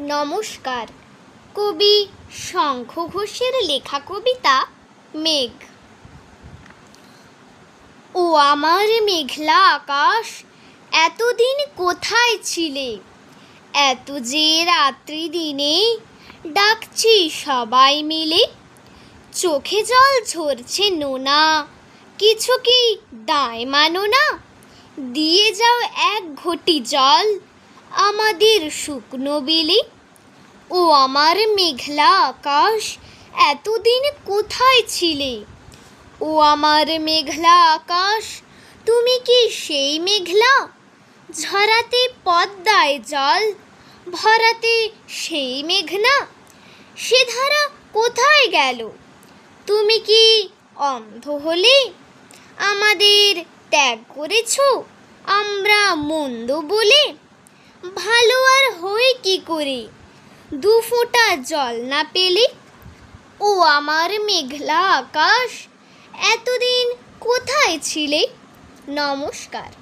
নমস্কার। কবি শঙ্খ ঘোষের লেখা কবিতা মেঘ। ও আমার মেঘলা আকাশ, এতদিন কোথায় ছিলে? এত যে রাত্রি দিনে ডাকছি সবাই মিলে। চোখে জল ঝরছে নোনা, কিছু কি দায় মানো না? দিয়ে যাও এক ঘটি জল আমাদের শুকনো বিলি ও আমার মেঘলা আকাশ এতদিন কোথায় ছিলে? ও আমার মেঘলা আকাশ, তুমি কি সেই মেঘলা? ঝরাতে পদ্মায় জল, ভরাতে সেই মেঘনা? সে ধারা কোথায় গেল? তুমি কি অন্ধ হলে? আমাদের ত্যাগ করেছ, আমরা মন্দ বলে? কি করে? দু ফোঁটা জল না পেলে? ও আমার মেঘলা আকাশ, এতদিন কোথায় ছিলে? নমস্কার।